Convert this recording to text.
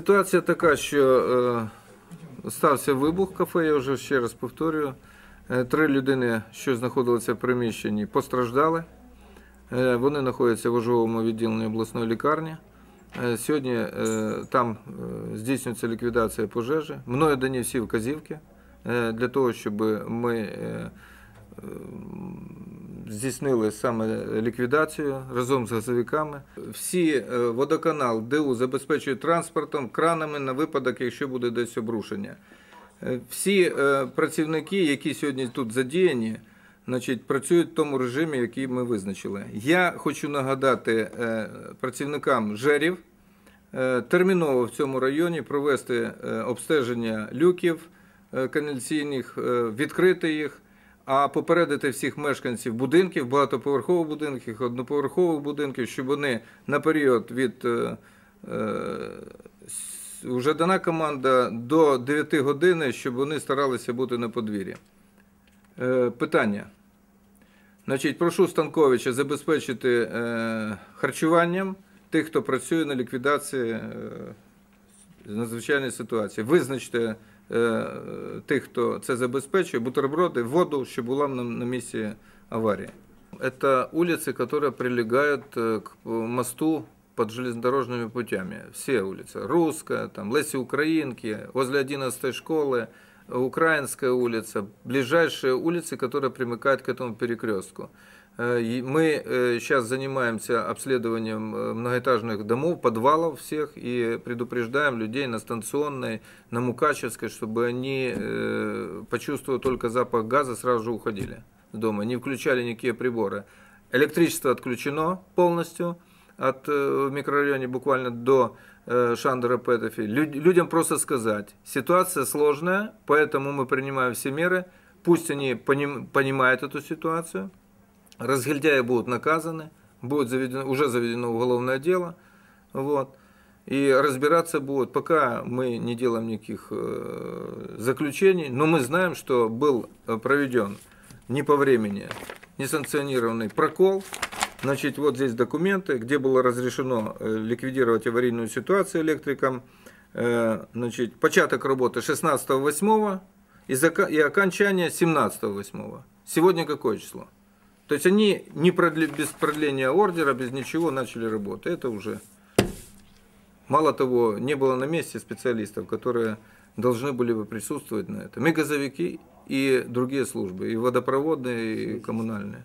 Ситуація така, що е, стався вибух кафе, я вже ще раз повторюю. Е, Три людини, що знаходилися в приміщенні, постраждали. Е, Вони знаходяться в ожовому відділенні обласної лікарні. Сьогодні там здійснюється ліквідація пожежі. Мною дані всі вказівки для того, щоб ми здійснили саме ліквідацію разом з газовиками. Всі е, водоканал ДУ забезпечують транспортом, кранами на випадок, якщо буде десь обрушення. Е, Всі е, працівники, які сьогодні тут задіяні, значить, працюють в тому режимі, який ми визначили. Я хочу нагадати працівникам ЖЕРів терміново в цьому районі провести обстеження люків каналізаційних, е, відкрити їх, а попередити всіх мешканців будинків, багатоповерхових будинків, одноповерхових будинків, щоб вони на період від е, е, вже дана команда до 9 години, щоб вони старалися бути на подвір'ї. Е, Питання. Значить, прошу Станковича забезпечити е, харчуванням тих, хто працює на ліквідації е, надзвичайної ситуації. Визначте е, тих, хто це забезпечує, бутерброди, воду, щоб була на, на місці аварії. Это улицы, которые прилегают э, к мосту под железнодорожными путями. Все улицы. Русская, там, Леси Украинки, возле 11 школы, Украинская улица. Ближайшие улицы, которые примыкают к этому перекрестку. Э, Мы сейчас занимаемся обследованием э, многоэтажных домов, подвалов всех и предупреждаем людей на станционной, на Мукачевской, чтобы они, э, почувствуя только запах газа, сразу же уходили с дома, не включали никакие приборы. Электричество отключено полностью от э, в микрорайоне буквально до э, Шандера Петофи. Люд- людям просто сказать, ситуация сложная, поэтому мы принимаем все меры, пусть они поним- понимают эту ситуацию, разгильдяи будут наказаны, будет заведено, уже заведено уголовное дело, вот, и разбираться будут, пока мы не делаем никаких э, заключений, но мы знаем, что был э, проведен не по времени несанкционированный прокол, Значит, вот здесь документы, где было разрешено э, ликвидировать аварийную ситуацию электрикам. Значит, початок работы 16.08 и, окончание 17.08. Сегодня какое число? То есть они не продли- без продления ордера, без ничего начали работу. Это уже... Мало того, не было на месте специалистов, которые должны были бы присутствовать на этом. И газовики, и другие службы, и водопроводные, и коммунальные.